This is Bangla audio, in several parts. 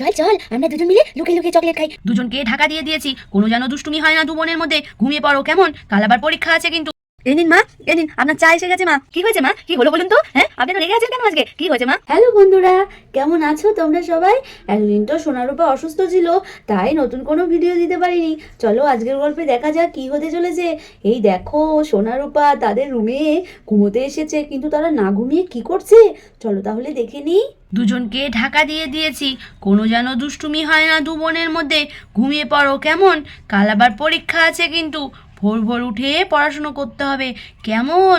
চল চল, আমরা দুজন মিলে লুকিয়ে লুকিয়ে চকলেট খাই। দুজনকে ঢাকা দিয়ে দিয়েছি। কোনো যেন দুষ্টুমি হয় না দু বোনের মধ্যে। ঘুমিয়ে পড়ো, কেমন? কাল আবার পরীক্ষা আছে কিন্তু। এই নিন মা এই নিন আপনার চা এসে গেছে মা। কি হয়েছে মা? কি হলো বলুন তো? হ্যাঁ আপনি তো রেগে আছেন কেন আজকে? কি হয়েছে মা? হ্যালো বন্ধুরা কেমন আছো তোমরা সবাই? এতদিন তো সোনারূপা অসুস্থ ছিল তাই নতুন কোনো ভিডিও দিতে পারিনি। চলো আজকের গল্পে দেখা যাক কি হতে চলেছে। এই দেখো সোনারূপা তাদের রুমে ঘুমোতে এসেছে কিন্তু তারা না ঘুমিয়ে কি করছে? চলো তাহলে দেখে নিই। দুজনকে ঢাকা দিয়ে দিয়েছি। কোনো যেন দুষ্টুমি হয় না দু বোনের মধ্যে। ঘুমিয়ে পড়ো কেমন? কাল আবার পরীক্ষা আছে কিন্তু। ভোর ভোর উঠে পড়াশুনো করতে হবে। কেমন?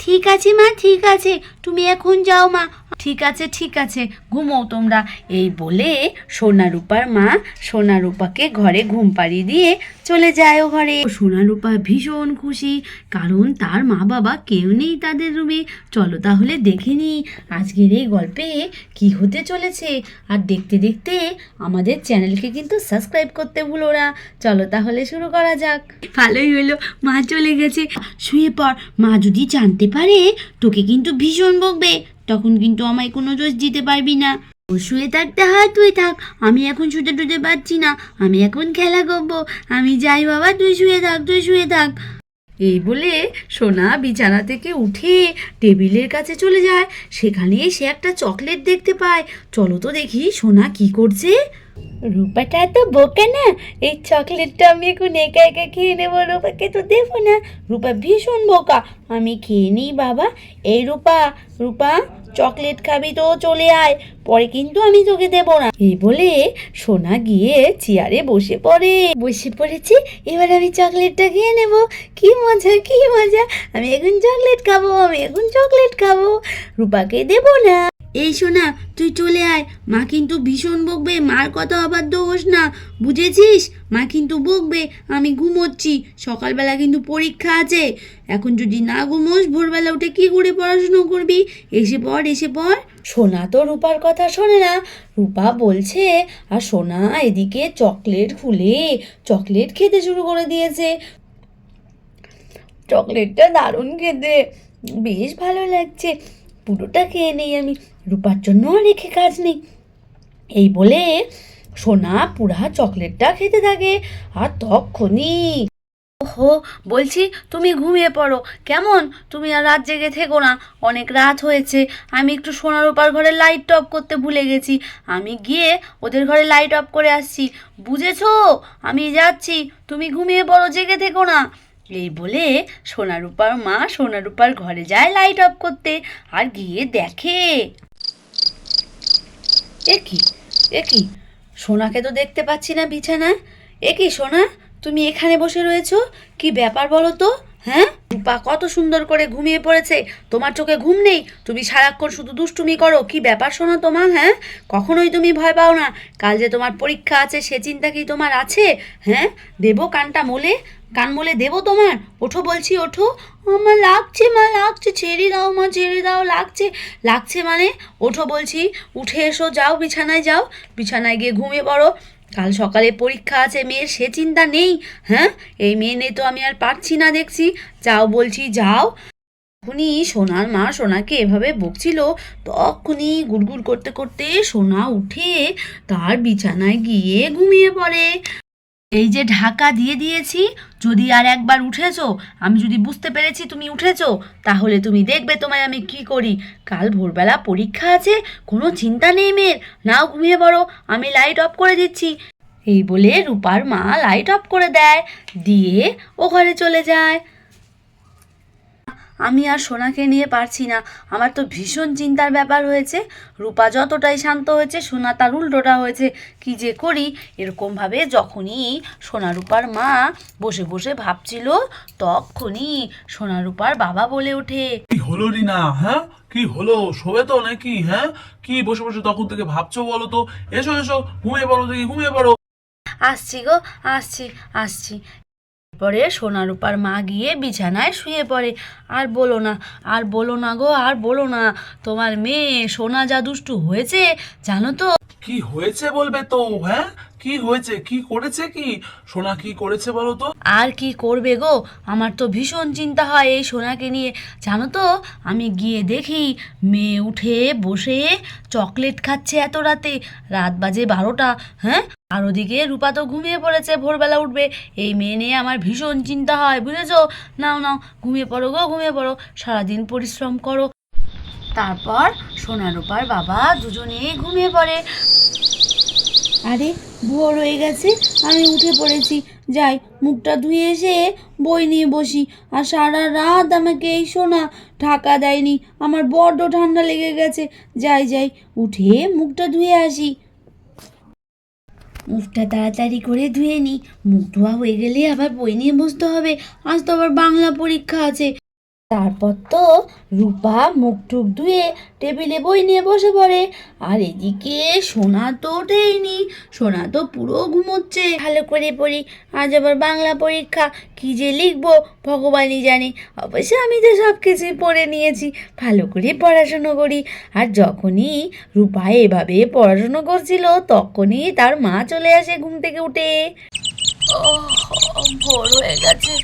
ঠিক আছে, মা, ঠিক আছে। তুমি এখন যাও, মা। ঠিক আছে ঠিক আছে। ঘুমো তোমরা। এই বলে সোনারূপার মা সোনারূপাকে ঘরে ঘুম পাড়িয়ে দিয়ে চলে যায় ও ঘরে। সোনারূপা ভীষণ খুশি, কারণ তার মা বাবা কেউ নেই তাদের রুমে। চলো তাহলে দেখে নিই আজকের এই গল্পে কি হতে চলেছে। আর দেখতে দেখতে আমাদের চ্যানেলকে কিন্তু সাবস্ক্রাইব করতে ভুলো না। চলো তাহলে শুরু করা যাক। ভালোই হলো, মা চলে গেছে। শুয়ে পর মা যদি জানতে পারে, তোকে কিন্তু ভীষণ বকবে, তখন কিন্তু আমায় কোনো দোষ দিতে পারবি না। শুয়ে থাকতে হয় তুই থাক, আমি এখন শুতে টুতে পারছি না, আমি এখন খেলা করব, আমি যাই বাবা, তুই শুয়ে থাক, তুই শুয়ে থাক। এই বলে সোনা বিছানা থেকে উঠে টেবিলের কাছে চলে যায়, সেখানে সে একটা চকলেট দেখতে পায়। চলো তো দেখি সোনা কি করছে। রূপাটা তো বোকা না। এই চকলেটটা আমি এখন একা একা খেয়ে নেব, রূপাকে তো দেবো না। রূপা ভীষণ বোকা। আমি খেয়ে নিই বাবা। এই রূপা রূপা, চকলেট খাবি তো, চলে আয়। পরে কিন্তু আমি তোকে দেবো না। এই বলে সোনা গিয়ে চেয়ারে বসে পড়ে। বসে পড়েছি, এবার আমি চকলেটটা খেয়ে নেব। কি মজা কি মজা। আমি এখন চকলেট খাব, আমি এখন চকলেট খাব। রূপাকে দেবো না। এই সোনা, তুই চলে আয়। মা কিন্তু ভীষণ বকবে, মার কথা আবার হোস না, বুঝেছিস? মা কিন্তু বকবে, আমি ঘুমোচ্ছি, সকালবেলা কিন্তু পরীক্ষা আছে। এখন যদি না ঘুমোস, ভোরবেলা উঠে কি করে পড়াশুনো করবি? এসে পড় এসে পড়। সোনা তো রূপার কথা শোনে না। রূপা বলছে, আর সোনা এদিকে চকলেট খুলে, চকলেট খেতে শুরু করে দিয়েছে। চকলেটটা দারুণ খেতে। বেশ ভালো লাগছে। পুরোটা খেয়ে নেই আমি, রূপার জন্য আর রেখে কাজ নেই। এই বলে সোনা পুরা চকলেটটা খেতে থাকে, আর তখনই ওহো, বলছি তুমি ঘুমিয়ে পড়ো। কেমন? তুমি আর রাত জেগে থেকো না। অনেক রাত হয়েছে। আমি একটু সোনার ওপার ঘরে লাইট অফ করতে ভুলে গেছি। আমি গিয়ে ওদের ঘরে লাইট অফ করে আসছি। বুঝেছ? আমি যাচ্ছি। তুমি ঘুমিয়ে পড়ো, জেগে থেকো না। এই বলে সোনারূপার মা সোনারূপার ঘরে যায় লাইট অফ করতে আর গিয়ে দেখে। এ কি? এ কি? সোনাকে তো দেখতে পাচ্ছি না বিছানায়। এ কি সোনা? তুমি এখানে বসে রয়েছো? কি ব্যাপার বলো তো? হ্যাঁ? রূপা কত সুন্দর করে ঘুমিয়ে পড়েছে। তোমার চোখে ঘুম নেই? তুমি সারাক্ষণ শুধু দুষ্টুমি করো। কি ব্যাপার শোনা তোমার হ্যাঁ? কখনোই তুমি ভয় পাও না। কাল যে তোমার পরীক্ষা আছে, সে চিন্তা কি তোমার আছে? হ্যাঁ? দেবো কানটা মোলে। কান মোলে দেবো তোমার? ওঠো বলছি, ওঠো। আমার লাগছে, মা, লাগছে, ছেড়ে দাও, মা, ছেড়ে দাও, লাগছে। লাগছে মানে? ওঠো বলছি, উঠে এসো, যাও, বিছানায় যাও। বিছানায় গিয়ে ঘুমিয়ে পড়ো। কাল সকালে পরীক্ষা আছে, মেয়ের সে চিন্তা নেই। হ্যাঁ? এই মেয়ে নেই তো আমি আর পারছি না দেখছি। যাও বলছি, যাও। তখনই সোনার মা সোনাকে এভাবে বকছিল। তখনই গুড়গুড় করতে করতে সোনা উঠে তার বিছানায় গিয়ে ঘুমিয়ে পড়ে। এই যে ঢাকা দিয়ে দিয়েছি, যদি আর একবার উঠেছো, আমি যদি বুঝতে পেরেছি তুমি উঠেছো, তাহলে তুমি দেখবে তোমায় আমি কি করি। কাল ভোরবেলা পরীক্ষা আছে, কোনো চিন্তা নেই মেয়ের। নাও ঘুমিয়ে পড়ো, আমি লাইট অফ করে দিচ্ছি। এই বলে রূপার মা লাইট অফ করে দেয়, দিয়ে ও ঘরে চলে যায়। আমি আর সোনাকে নিয়ে পারছি না। আমার তো ভীষণ চিন্তার ব্যাপার হয়েছে। রূপা যতটাই শান্ত হয়েছে সোনা তার উল্টোটা হয়েছে। কি যে করি? এরকমভাবে যখনই সোনা রূপার মা বসে বসে ভাবছিল তখনই সোনা রূপার বাবা বলে ওঠে। কি হলো রিনা? হ্যাঁ? কি হলো? শোবে তো নাকি? হ্যাঁ? কি বসে বসে তখন থেকে ভাবছ বলো তো? এসো এসো ঘুমিয়ে পড়ো দেখি ঘুমিয়ে পড়ো। আসছি গো আসছি আসছি। পরে সোনা রূপার মা গিয়ে বিছানায় শুয়ে পড়ে। আর বলো না আর বলো না গো আর বলো না তোমার মেয়ে সোনা যা দুষ্টু হয়েছে জানো তো? কি হয়েছে বলবে তো হ্যাঁ? কি হয়েছে? কি করেছে কি? সোনা কি করেছে বলো তো? আর কি করবে গো? আমার তো ভীষণ চিন্তা হয় এই সোনাকে নিয়ে। জানো তো আমি গিয়ে দেখি মেয়ে উঠে বসে চকলেট খাচ্ছে এত রাতে। রাত বাজে বারোটা হ্যাঁ? আর ওদিকে রূপা তো ঘুমিয়ে পড়েছে, ভোরবেলা উঠবে। এই মেয়ে নিয়ে আমার ভীষণ চিন্তা হয়, বুঝেছ? নাও নাও, ঘুমিয়ে পড়ো গো, ঘুমিয়ে পড়ো। সারাদিন পরিশ্রম করো। তারপর সোনা রূপার বাবা দুজনেই ঘুমিয়ে পড়ে। আরে, ভোর হয়ে গেছে, আমি উঠে পড়েছি। যাই, মুখটা ধুয়ে এসে বই নিয়ে বসি। আর সারা রাত আমাকে এই শোনা ঢাকা দেয়নি। আমার বড্ড ঠান্ডা লেগে গেছে। যাই যাই, উঠে মুখটা ধুয়ে আসি। মুখটা তাড়াতাড়ি করে ধুয়ে নিই মুখ ধোয়া হয়ে গেলে আবার বই নিয়ে বসতে হবে। আজ তো আবার বাংলা পরীক্ষা আছে। তারপর তো রূপা মুখ টুক ধুয়ে টেবিলে বই নিয়ে বসে পড়ে। আর এদিকে সোনা তো ওঠেইনি, সোনা তো পুরো ঘুমোচ্ছে। ভালো করে পড়ি, আজ আবার বাংলা পরীক্ষা, কি যে লিখব ভগবানই জানে। অবশ্য আমি তো সব কিছুই পড়ে নিয়েছি, ভালো করে পড়াশুনো করি। আর যখনই রূপা এভাবে পড়াশুনো করছিল, তখনই তার মা চলে আসে ঘুম থেকে উঠে। ও ভোর হয়ে গেছে,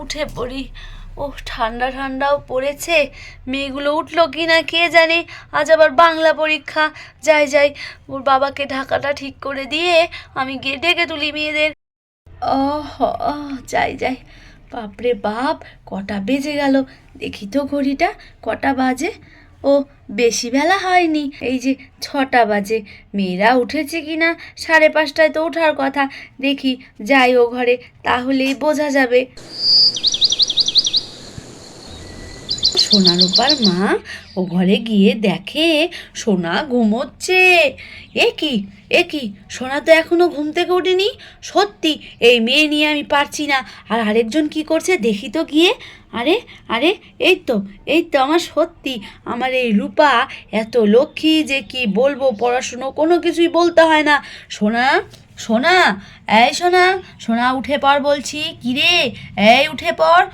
উঠে পড়ি। ও ঠান্ডা ঠান্ডাও পড়েছে। মেয়েগুলো উঠল কি না কে জানে? আজ আবার বাংলা পরীক্ষা। যাই যাই, ওর বাবাকে ঢাকাটা ঠিক করে দিয়ে আমি গিয়ে ডেকে তুলি মেয়েদের। ও যাই যাই। বাপরে বাপ, কটা বেজে গেল। দেখি তো ঘড়িটা, কটা বাজে? ও, বেশি বেলা হয়নি। এই যে ছটা বাজে। মেয়েরা উঠেছে কি না? সাড়ে পাঁচটায় তো ওঠার কথা। দেখি, যাই ও ঘরে, তাহলেই বোঝা যাবে। সোনা রূপার মা ও ঘরে গিয়ে দেখে, সোনা ঘুমোচ্ছে। এ কি এ কি, সোনা তো এখনও ঘুম থেকে ওঠেনি। সত্যি, এই মেয়ে নিয়ে আমি পারছি না। আর আরেকজন কি করছে দেখি তো গিয়ে। আরে আরে, এই তো এই তো আমার সত্যি। আমার এই রূপা এত লক্ষ্মী যে কি বলব, পড়াশুনো কোনো কিছুই বলতে হয় না। সোনা সোনা, এই সোনা সোনা উঠে পড় বলছি। কিরে, এই উঠে পড়।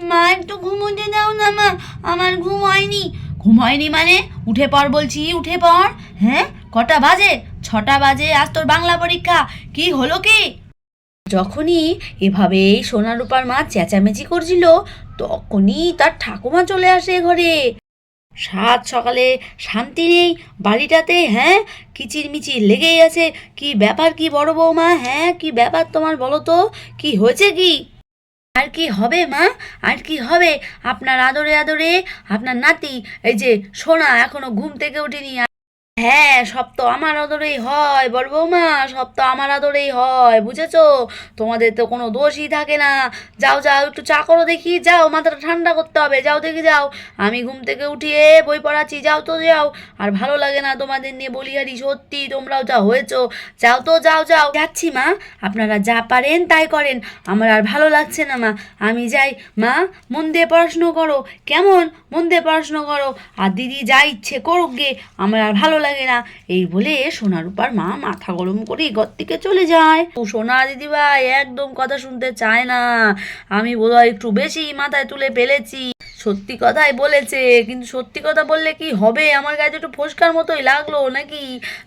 মা, একটু ঘুমোতে দাও না মা, আমার ঘুম হয়নি। ঘুম হয়নি মানে? উঠে পড় বলছি, উঠে পড়। হ্যাঁ? কটা বাজে? ছটা বাজে, আজ তোর বাংলা পরীক্ষা। কি হলো কি? যখনই এভাবে সোনা রূপার মা চেঁচামেচি করছিল, তখনই তার ঠাকুমা চলে আসে ঘরে। সাত সকালে শান্তি নেই বাড়িটাতে হ্যাঁ? কিচির মিচির লেগেই আছে। কি ব্যাপার কি বড় বৌমা হ্যাঁ? কি ব্যাপার তোমার বলো তো? কি হয়েছে কি? আর কি হবে, মা? আর কি হবে? আপনার আদরে আদরে আপনার নাতি, এই যে সোনা এখনও ঘুম থেকে ওঠেনি হ্যাঁ সব তো আমার আদরেই হয় বড় বৌমা, সব তো আমার আদরেই হয়, বুঝেছ? তোমাদের তো কোনো দোষই থাকে না। যাও যাও, একটু চা করো দেখি, যাও, মাথাটা ঠান্ডা করতে হবে, যাও দেখি, যাও। আমি ঘুম থেকে উঠিয়ে বই পড়াচ্ছি, যাও তো, যাও। আর ভালো লাগে না তোমাদের নিয়ে বলিহারি সত্যি তোমরাও যা হয়েছো, যাও তো, যাও যাও। যাচ্ছি, মা। আপনারা যা পারেন, তাই করেন। আমার আর ভালো লাগছে না, মা। আমি যাই, মা, মন দিয়ে পড়াশুনো করো। কেমন? মন দিয়ে পড়াশুনো করো। আর দিদি যা ইচ্ছে করুক গে, আমার আর ভালো লাগে না। এই বলে সোনা রূপার মা মাথা গরম করে ঘর থেকে চলে যায়। সোনা দিদি ভাই একদম কথা শুনতে চায় না। আমি বোধহয় একটু বেশি মাথায় তুলে ফেলেছি। সত্যি কথাই বলেছে, কিন্তু সত্যি কথা বললে কি হবে? আমার গায়ে একটু ফোসকার মতোই লাগল নাকি?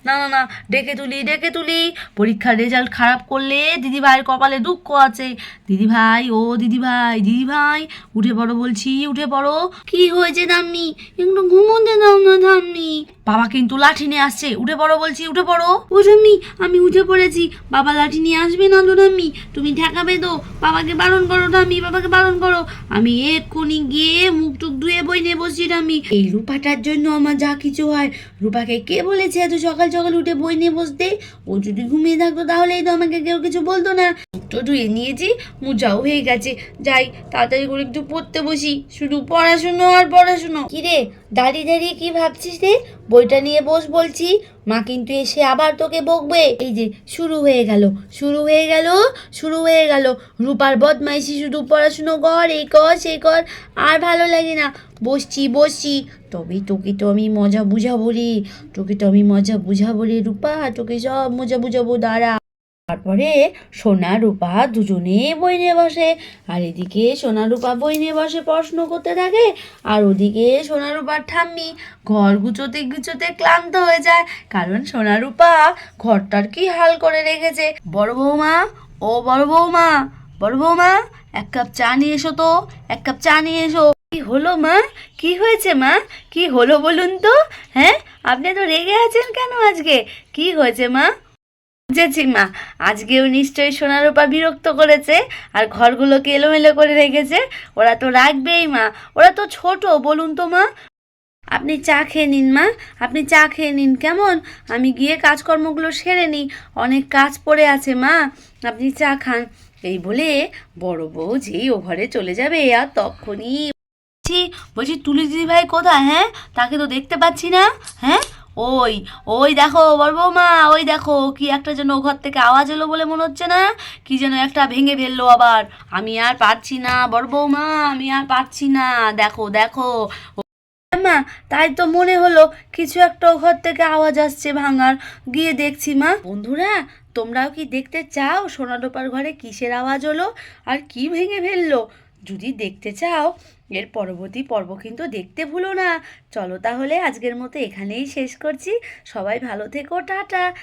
না না না, ডেকে তুলি ডেকে তুলি। পরীক্ষার রেজাল্ট খারাপ করলে দিদি ভাইয়ের কপালে দুঃখ আছে। দিদি ভাই ও দিদি ভাই দিদি ভাই উঠে পড়ো বলছি, উঠে পড়ো। কি হয়েছে দামনি একটু ঘুমোতে দাও না দামনি বাবা কিন্তু লাঠি নিয়ে আসছে, উঠে পড়ো বলছি, উঠে পড়ো। ও ঠাম্মি আমি উঠে পড়েছি। বাবা লাঠি নিয়ে আসবে না তো ঠাম্মি তুমি ঠেকাবে তো। বাবাকে বারণ করো ঠাম্মি বাবাকে বারণ করো। আমি এক্ষুনি গিয়ে মুখ টুক ধুয়ে বই নিয়ে বসছি আমি এই রূপাটার জন্য আমার যা কিছু হয়। রূপাকে কে বলেছে এত সকাল সকাল উঠে বই নিয়ে বসতে? ও যদি ঘুমিয়ে থাকতো তাহলেই তো আমাকে কেউ কিছু বলতো না। ধুয়ে নিয়েছি, মোজাও হয়ে গেছে। যাই, তাড়াতাড়ি করে একটু পড়তে বসি। শুধু পড়াশুনো আর পড়াশুনো। কিরে দাঁড়িয়ে দাঁড়িয়ে কি ভাবছিস রে? বইটা নিয়ে বস বলছি। মা কিন্তু এসে আবার তোকে বকবে। এই যে, শুরু হয়ে গেল, শুরু হয়ে গেল, শুরু হয়ে গেল। রূপার বদমাইশি শুধু পড়াশুনো কর, এই কর সেই কর, আর ভালো লাগে না। বসছি বসছি। তবে তোকে তো আমি মজা বুঝাবো রে। তোকে তো আমি মজা বুঝাবো রে রূপা। তোকে সব মজা বুঝাবো, দাঁড়া। তারপরে সোনা, রূপা দুজনে বই নিয়ে বসে। আর এদিকে সোনা, রূপা বই নিয়ে বসে পড়াশুনো করতে থাকে। আর ওদিকে সোনা, রূপার ঠাম্মি ঘর গুছোতে গুছোতে ক্লান্ত হয়ে যায়। কারণ সোনা, রূপা ঘরটার কি হাল করে রেখেছে? বড় বৌমা, ও বড় বৌমা বড় বৌমা, এক কাপ চা নিয়ে এসো তো, এক কাপ চা নিয়ে এসো। কি হলো মা? কি হয়েছে মা? কি হলো বলুন তো? হ্যাঁ? আপনি তো রেগে আছেন কেন আজকে? কি হয়েছে মা? বুঝেছি মা আজকেও নিশ্চয়ই সোনার উপা বিরক্ত করেছে আর ঘরগুলোকে এলোমেলো করে রেখেছে। ওরা তো রাখবেই মা, ওরা তো ছোট, বলুন তো মা। আপনি চা খেয়ে নিন মা, আপনি চা খেয়ে নিন, কেমন? আমি গিয়ে কাজকর্মগুলো সেরে নিই, অনেক কাজ পড়ে আছে মা, আপনি চা খান। এই বলে বড় বউ যেই ও ঘরে চলে যাবে, আর তখনই বলছি বলছি তুলি দিদি ভাই কোথায় হ্যাঁ? তাকে তো দেখতে পাচ্ছি না হ্যাঁ? ওই ওই দেখো বড় বৌমা, ওই দেখো, কি একটা যেন ঘর থেকে আওয়াজ এলো বলে মনে হচ্ছে না? কি যেন একটা ভেঙে ফেলল আবার। আমি আর পারছি না বড় বৌমা, আমি আর পারছি না। দেখো দেখো। মা তাই তো মনে হলো কিছু একটা ঘর থেকে আওয়াজ আসছে ভাঙার। গিয়ে দেখছি মা। বন্ধুরা, তোমরাও কি দেখতে চাও? সোনাডোপার ঘরে কিসের আওয়াজ হলো? আর কি ভেঙে ফেলল? যদি দেখতে চাও এর পরবর্তী পর্ব কিন্তু দেখতে ভুলো না। চলো তাহলে আজকের মতো এখানেই শেষ করছি। সবাই ভালো থেকো, টাটা।